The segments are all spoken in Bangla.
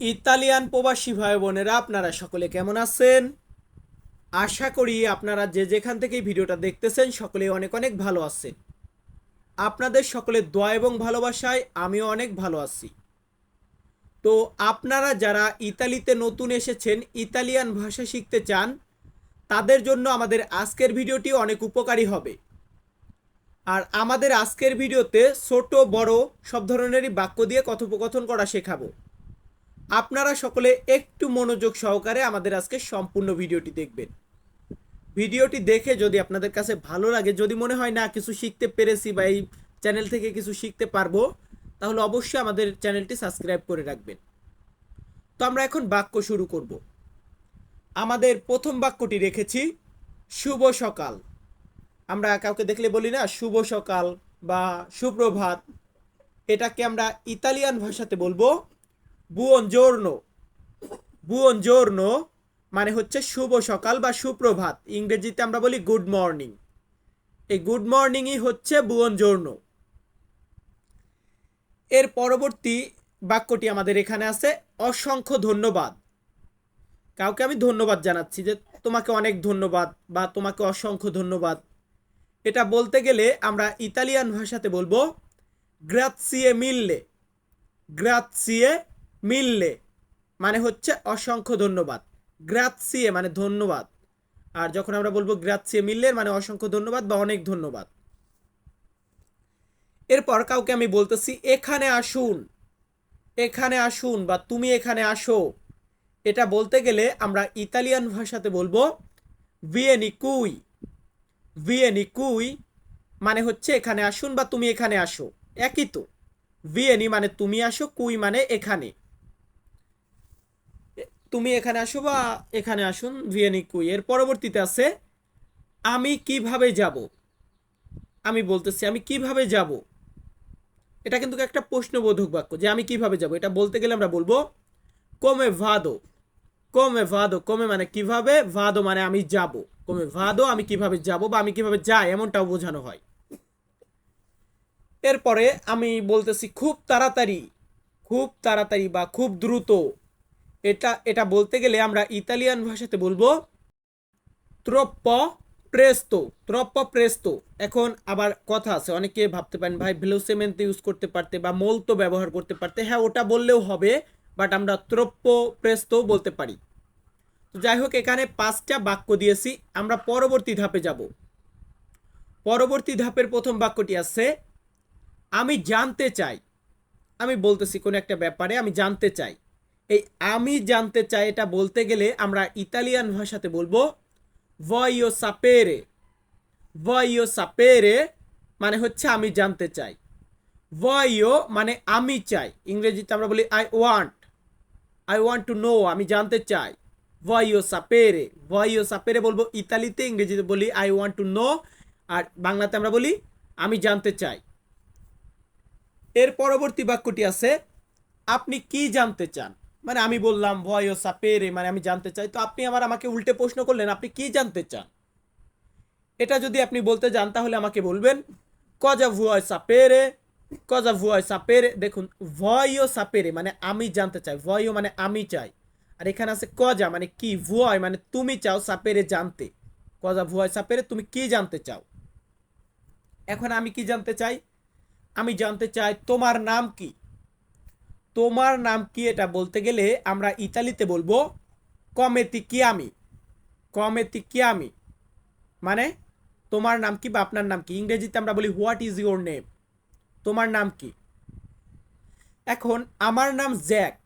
ইতালিয়ান প্রবাসী ভাই বোনেরা, আপনারা সকলে কেমন আছেন? আশা করি আপনারা যে যেখান থেকে ভিডিওটা দেখতেছেন সকলে অনেক অনেক ভালো আছেন। আপনাদের সকলের দোয়া এবং ভালোবাসায় আমিও অনেক ভালো আছি। তো আপনারা যারা ইতালিতে নতুন এসেছেন, ইতালিয়ান ভাষা শিখতে চান, তাদের জন্য আমাদের আজকের ভিডিওটি অনেক উপকারী হবে। আর আমাদের আজকের ভিডিওতে ছোট, বড় সব ধরনেরই বাক্য দিয়ে কথোপকথন করা শেখাবো। আপনারা সকলে একটু মনোযোগ সহকারে আমাদের আজকে সম্পূর্ণ ভিডিওটি দেখবেন। ভিডিওটি দেখে যদি আপনাদের কাছে ভালো লাগে, যদি মনে হয় না কিছু শিখতে পেরেছি বা এই চ্যানেল থেকে কিছু শিখতে পারব, তাহলে অবশ্যই আমাদের চ্যানেলটি সাবস্ক্রাইব করে রাখবেন। তো আমরা এখন বাক্য শুরু করব। আমাদের প্রথম বাক্যটি রেখেছি, শুভ সকাল। আমরা কাউকে দেখলে বলি না, শুভ সকাল বা সুপ্রভাত। এটাকে আমরা ইতালিয়ান ভাষাতে বলব বুয়ন জোর্নো বুয়ন জোর্নো মানে হচ্ছে শুভ সকাল বা সুপ্রভাত। ইংরেজিতে আমরা বলি গুড মর্নিং এই গুড মর্নিংই হচ্ছে বুয়ন জোর্নো এর পরবর্তী বাক্যটি আমাদের এখানে আছে, অসংখ্য ধন্যবাদ। কাউকে আমি ধন্যবাদ জানাচ্ছি যে তোমাকে অনেক ধন্যবাদ বা তোমাকে অসংখ্য ধন্যবাদ। এটা বলতে গেলে আমরা ইতালিয়ান ভাষাতে বলব গ্রাৎসিয়ে মিললে গ্রাৎসিয়ে মিললে মানে হচ্ছে অসংখ্য ধন্যবাদ। গ্রাৎসিয়ে মানে ধন্যবাদ। আর যখন আমরা বলব গ্রাৎসিয়ে মিললে মানে অসংখ্য ধন্যবাদ বা অনেক ধন্যবাদ। এরপর কাউকে আমি বলতেছি, এখানে আসুন এখানে আসুন বা তুমি এখানে আসো। এটা বলতে গেলে আমরা ইতালিয়ান ভাষাতে বলব ভিয়েনি কুই ভিয়েনি কুই মানে হচ্ছে এখানে আসুন বা তুমি এখানে আসো। একই তো ভিয়েনি মানে তুমি আসো, কুই মানে এখানে। তুমি এখানে আসো বা এখানে আসুন, ভিয়েনি কুই এর পরবর্তীতে আছে, আমি কীভাবে যাব? আমি বলতেছি, আমি কীভাবে যাব? এটা কিন্তু একটা প্রশ্নবোধক বাক্য, যে আমি কীভাবে যাব? এটা বলতে গেলে আমরা বলব, কমে ভাদো। কমে ভাদো। কমে মানে কীভাবে? ভাদো মানে আমি যাব। কমে ভাদো, আমি কীভাবে যাব বা আমি কীভাবে যাই? এমনটাও বোঝানো হয়। এরপরে আমি বলতেছি, খুব তাড়াতাড়ি। খুব তাড়াতাড়ি বা খুব দ্রুত। এটা এটা বলতে গেলে আমরা ইতালিয়ান ভাষাতে বলব ত্রপ্প প্রেস্তো ত্রপ্প প্রেস্তো এখন আবার কথা আছে, অনেকে ভাবতে পারেন, ভাই ভেলোসেমেন্ট ইউজ করতে পারতে বা মোলতো ব্যবহার করতে পারতে। হ্যাঁ ওটা বললেও হবে বাট আমরা ত্রপ্প প্রেস্তো বলতে পারি। তো যাই হোক, এখানে পাঁচটা বাক্য দিয়েছি, আমরা পরবর্তী ধাপে যাব। পরবর্তী ধাপের প্রথম বাক্যটি আছে, আমি জানতে চাই। আমি বলতেছি কোনো একটা ব্যাপারে, আমি জানতে চাই। এই আমি জানতে চাই এটা বলতে গেলে আমরা ইতালিয়ান ভাষাতে বলব ভয়ো সাপেরে ভয়ো সাপেরে মানে হচ্ছে আমি জানতে চাই। ভয়ো মানে আমি চাই। ইংরেজিতে আমরা বলি I want I want to know আমি জানতে চাই। ভয়ো সাপেরে ভয়ো সাপেরে বলব ইতালিতে, ইংরেজিতে বলি আই ওয়ান্ট টু নো আর বাংলাতে আমরা বলি, আমি জানতে চাই। এর পরবর্তী বাক্যটি আছে, আপনি কি জানতে চান? মানে আমি বললাম, ভয় ও সাপেরে মানে আমি জানতে চাই। তো আপনি আমার আমাকে উল্টে প্রশ্ন করলেন, আপনি কি জানতে চান? এটা যদি আপনি বলতে যান, তাহলে আমাকে বলবেন, কজা ভুয় সাপেরে কজা ভুয় সাপেরে দেখুন, ভয় ও সাপেরে মানে আমি জানতে চাই, ভয় মানে আমি চাই। আর এখানে আছে কজা মানে কি ভুয় মানে তুমি চাও সাপেরে জানতে। কজা ভুয় সাপেরে তুমি কি জানতে চাও? এখন আমি কি জানতে চাই? আমি জানতে চাই, তোমার নাম কি? তোমার নাম কি এটা বলতে গেলে আমরা ইতালিতে বলব কমেতি কিয়ামি কমেতি কিয়ামি মানে তোমার নাম কি বা আপনার নাম কি? ইংরেজিতে আমরা বলি হোয়াট ইজ ইউর নেম তোমার নাম কি? এখন আমার নাম জ্যাক।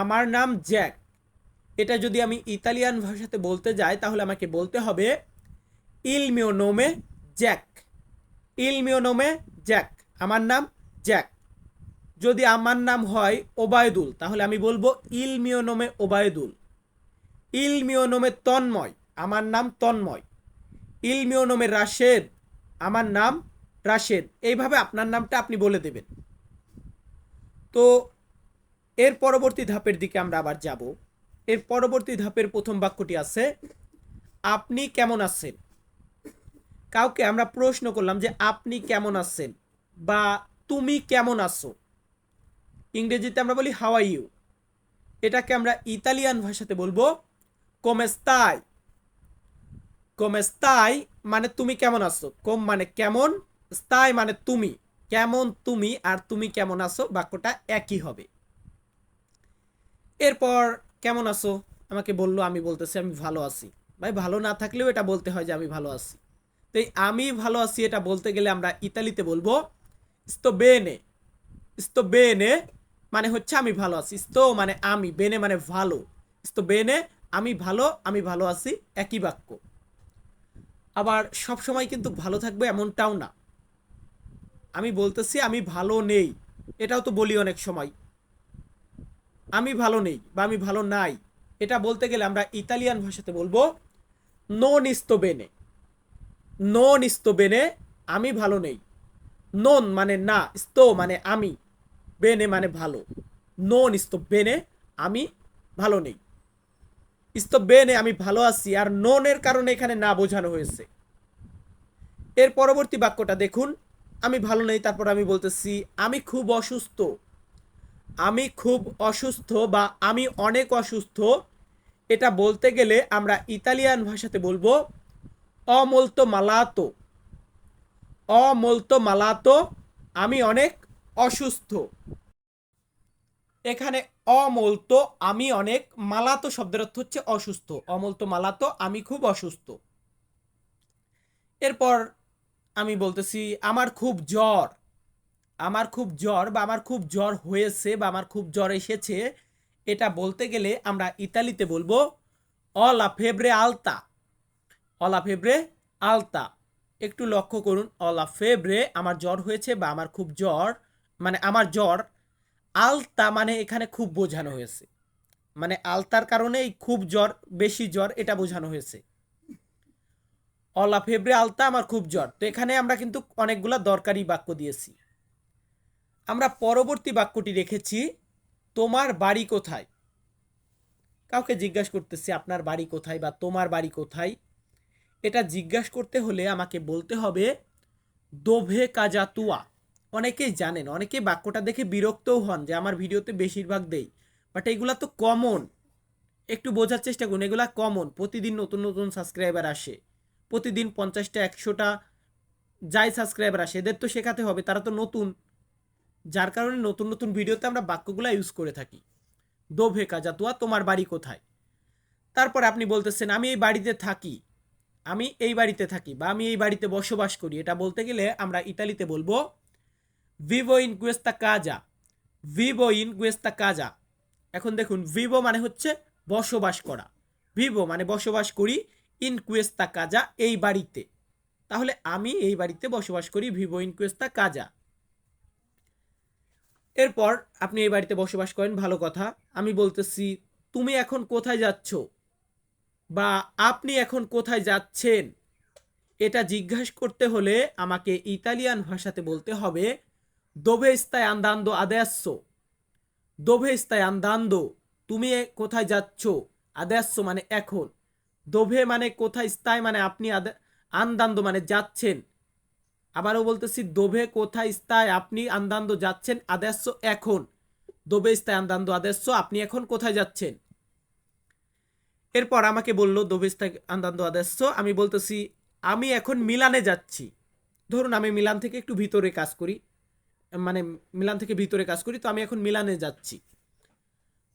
আমার নাম জ্যাক। এটা যদি আমি ইতালিয়ান ভাষাতে বলতে যাই, তাহলে আমাকে বলতে হবে ইল মিও নোমে জ্যাক ইল মিও নোমে জ্যাক আমার নাম জ্যাক। যদি আমার নাম হয় ওবায়দুল, তাহলে আমি বলব ইলমিওনমে ওবায়দুল। ইলমিওনমে তন্ময়, আমার নাম তন্ময়। ইলমিওনমে রাশেদ, আমার নাম রাশেদ। এইভাবে আপনার নামটা আপনি বলে দেবেন। তো এর পরবর্তী ধাপের দিকে আমরা আবার যাব। এর পরবর্তী ধাপের প্রথম বাক্যটি আছে, আপনি কেমন আছেন? কাউকে আমরা প্রশ্ন করলাম যে, আপনি কেমন আছেন? বা তুমি কেমন আছো? ইংরেজিতে আমরা বলি হাওয়াই ইউ এটাকে আমরা ইতালিয়ান ভাষাতে বলব কোমেস্তাই কোমেস্তাই মানে তুমি কেমন আছো? কম মানে কেমন? স্তাই মানে তুমি। কেমন তুমি আর তুমি কেমন আছো? বাক্যটা একই হবে। এরপর কেমন আছো? আমাকে বলল, আমি বলতেছি, আমি ভালো আছি। ভাই, ভালো না থাকলেও এটা বলতে হয় যে আমি ভালো আছি। তো আমি ভালো আছি এটা বলতে গেলে আমরা ইতালিতে বলব স্তো বেনে স্তো বেনে মানে হচ্ছে আমি ভালো আছি। স্তো মানে আমি, বেনে মানে ভালো। স্তো বেনে, আমি ভালো আমি ভালো আছি, একই বাক্য। আবার সব সময় কিন্তু ভালো থাকবে এমনটাও না। আমি বলতেছি আমি ভালো নেই। এটাও তো বলি অনেক সময়। আমি ভালো নেই বা আমি ভালো নাই। এটা বলতে গেলে আমরা ইতালিয়ান ভাষাতে বলব নন ইস্তো বেনে। নন ইস্তো বেনে, আমি ভালো নেই। নন মানে না। স্তো মানে আমি। বেনে মানে ভালো। নন ইস্তো বেনে আমি ভালো নেই। ইস্তো বেনে আমি ভালো আছি আর ননের কারণে এখানে না বোঝানো হয়েছে। এর পরবর্তী বাক্যটা দেখুন, আমি ভালো নেই, তারপর আমি বলতেছি, আমি খুব অসুস্থ। আমি খুব অসুস্থ বা আমি অনেক অসুস্থ, এটা বলতে গেলে আমরা ইতালিয়ান ভাষাতে বলব, অমলতো মালাতো। অমলতো মালাতো, আমি অনেক অসুস্থ। এখানে অমলতো আমি অনেক মালাতো শব্দের অর্থ হচ্ছে অসুস্থ। অমলতো মালাতো, আমি খুব অসুস্থ। এরপর আমি বলতেছি, আমার খুব জ্বর। আমার খুব জ্বর বা আমার খুব জ্বর হয়েছে বা আমার খুব জ্বর এসেছে, এটা বলতে গেলে আমরা ইতালিতে বলব অলা ফেব্রে আলতা অলা ফেব্রে আলতা একটু লক্ষ্য করুন অলা ফেব্রে আমার জ্বর হয়েছে বা আমার খুব জ্বর। মানে আমার জ্বর, আলতা মানে এখানে খুব বোঝানো হয়েছে। মানে আলতার কারণে এই খুব জ্বর, বেশি জ্বর, এটা বোঝানো হয়েছে। অলা ফেব্রে আলতা আমার খুব জ্বর। তো এখানে আমরা কিন্তু অনেকগুলা দরকারি বাক্য দিয়েছি। আমরা পরবর্তী বাক্যটি রেখেছি, তোমার বাড়ি কোথায়? কাউকে জিজ্ঞাসা করতেছি, আপনার বাড়ি কোথায়? বা, তোমার বাড়ি কোথায়? এটা জিজ্ঞাসা করতে হলে আমাকে বলতে হবে, দোভে কাজা তুয়া অনেকেই জানেন, অনেকেই বাক্যটা দেখে বিরক্তও হন যে আমার ভিডিওতে বেশিরভাগ দেই। বাট এগুলা তো কমন একটু বোঝার চেষ্টা করুন, এগুলা কমন প্রতিদিন নতুন নতুন সাবস্ক্রাইবার আসে। প্রতিদিন পঞ্চাশটা, একশোটা যাই সাবস্ক্রাইবার আসে, এদের তো শেখাতে হবে, তারা তো নতুন। যার কারণে নতুন নতুন ভিডিওতে আমরা বাক্যগুলো ইউজ করে থাকি। দোভে কাজা তুয়া, তোমার বাড়ি কোথায়? তারপর আপনি বলতেছেন, আমি এই বাড়িতে থাকি। আমি এই বাড়িতে থাকি বা আমি এই বাড়িতে বসবাস করি। এটা বলতে গেলে আমরা ইতালিতে বলব ভিভো ইন কুয়েস্তা কাজা ভিভো ইন কুয়েস্তা কাজা এখন দেখুন ভিভো মানে হচ্ছে বসবাস করা। ভিভো মানে বসবাস করি ইন কুয়েস্তা কাজা এই বাড়িতে। তাহলে আমি এই বাড়িতে বসবাস করি ভিভো ইন কুয়েস্তা কাজা এরপর আপনি এই বাড়িতে বসবাস করেন, ভালো কথা। আমি বলতেছি, তুমি এখন কোথায় যাচ্ছ? বা আপনি এখন কোথায় যাচ্ছেন? এটা জিজ্ঞাসা করতে হলে আমাকে ইতালিয়ান ভাষাতে বলতে হবে দোভে স্তায় আন্দান্দো আদেয়াস্য। দোভে স্তায় আন্দান্দো তুমি কোথায় যাচ্ছ? আদেয়াস্য মানে এখন। দোভে মানে কোথায়, স্থায় মানে আপনি আন্দান্দো মানে যাচ্ছেন। আবারও বলতেছি দোভে কোথায়, স্থায় আপনি আন্দান্দ যাচ্ছেন আদেশ্য এখন। দোবে স্থায় আন্দান্দ আদেশ্য আপনি এখন কোথায় যাচ্ছেন? এরপর আমাকে বলল, দোবে স্থায় আন্দান্দ আদেশ্য আমি বলতেছি, আমি এখন মিলানে যাচ্ছি। ধরুন আমি মিলান থেকে একটু ভিতরে কাজ করি। মানে মিলান থেকে ভিতরে কাজ করি, তো আমি এখন মিলানে যাচ্ছি।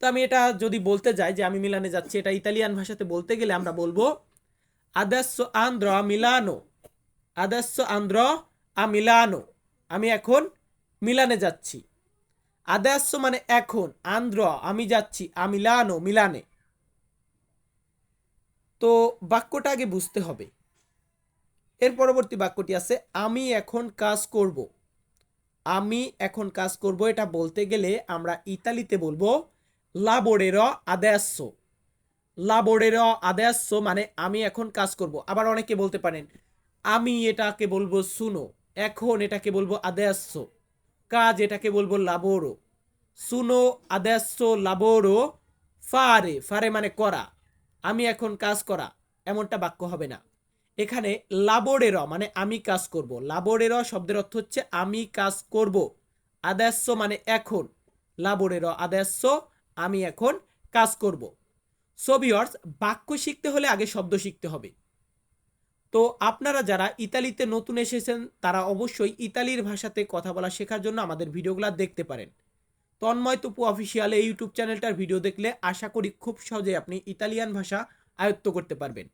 তো আমি এটা যদি বলতে যাই যে আমি মিলানে যাচ্ছি, এটা ইতালিয়ান ভাষাতে বলতে গেলে আমরা বলব আদাস্য আন্দ্র মিলানো আদাস্য আন্দ্র আ মিলানো আমি এখন মিলানে যাচ্ছি। আদাস্য মানে এখন আন্দ্র আমি যাচ্ছি আ মিলানো মিলানে। তো বাক্যটা আগে বুঝতে হবে। এর পরবর্তী বাক্যটি আছে, আমি এখন কাজ করব। আমি এখন কাজ করব, এটা বলতে গেলে আমরা ইতালিতে বলব লাবোরের আদাস্য লাবোরের আদাস্য মানে আমি এখন কাজ করব। আবার অনেকে বলতে পারেন, আমি এটাকে বলব শুনো, এখন এটাকে বলব আদাস্য কাজ এটাকে বলব লাবোরো শুনো আদাস্য লাবোরো ফারে ফারে মানে করা। আমি এখন কাজ করা, এমনটা বাক্য হবে না। এখানে লাবোরের মানে আমি কাজ করব। লাবোরের শব্দের অর্থ হচ্ছে আমি কাজ করব। আদাস্য মানে এখন। লাবোরের আদাস্য আমি এখন কাজ করব। সো ভিউয়ার্স বাক্য শিখতে হলে আগে শব্দ শিখতে হবে। তো আপনারা যারা ইতালিতে নতুন এসেছেন, তারা অবশ্যই ইতালির ভাষাতে কথা বলা শেখার জন্য আমাদের ভিডিওগুলো দেখতে পারেন। তন্ময় টুপু অফিসিয়াল এই ইউটিউব চ্যানেলটার ভিডিও দেখলে আশা করি খুব সহজে আপনি ইতালিয়ান ভাষা আয়ত্ত করতে পারবেন।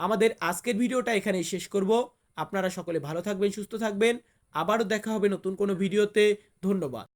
আমাদের আজকের ভিডিওটা এখানেই শেষ করব। আপনারা সকলে ভালো থাকবেন, সুস্থ থাকবেন। আবারও দেখা হবে নতুন কোনো ভিডিওতে। ধন্যবাদ।